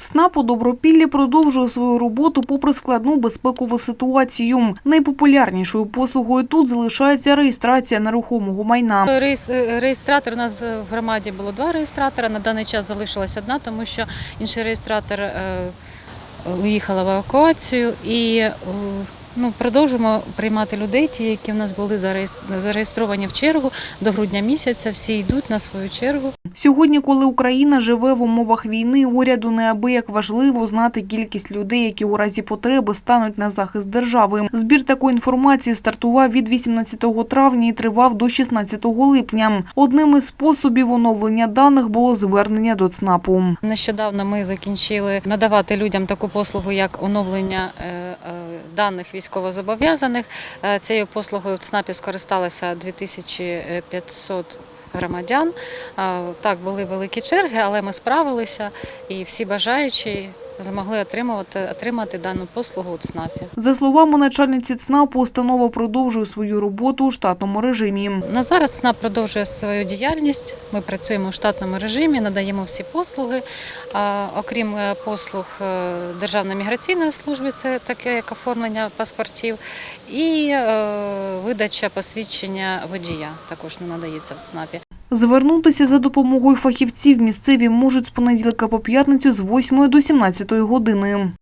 СНАП у Добропіллі продовжує свою роботу попри складну безпекову ситуацію. Найпопулярнішою послугою тут залишається реєстрація нерухомого майна. Реєстратор у нас в громаді було два реєстратора. На даний час залишилась одна, тому що інший реєстратор е, уїхала в евакуацію і ну, продовжуємо приймати людей, ті, які в нас були зареєстровані в чергу до грудня місяця. Всі йдуть на свою чергу. Сьогодні, коли Україна живе в умовах війни, уряду неабияк важливо знати кількість людей, які у разі потреби стануть на захист держави. Збір такої інформації стартував від 18 травня і тривав до 16 липня. Одним із способів оновлення даних було звернення до ЦНАПу. Нещодавно ми закінчили надавати людям таку послугу, як оновлення е, е, даних військовозобов'язаних. Е, Цією послугою в ЦНАПі скористалося 2500 громадян. Е, Так, були великі черги, але ми справилися і всі бажаючі змогли отримувати, отримати дану послугу у ЦНАПі. За словами начальниці ЦНАПу, установа продовжує свою роботу у штатному режимі. На зараз ЦНАП продовжує свою діяльність. Ми працюємо в штатному режимі, надаємо всі послуги. Окрім е, послуг е, Державної міграційної служби, це таке як оформлення паспортів, і е, видача посвідчення водія також не надається в ЦНАПі. Звернутися за допомогою фахівців місцеві можуть з понеділка по п'ятницю з 8 до 17 години.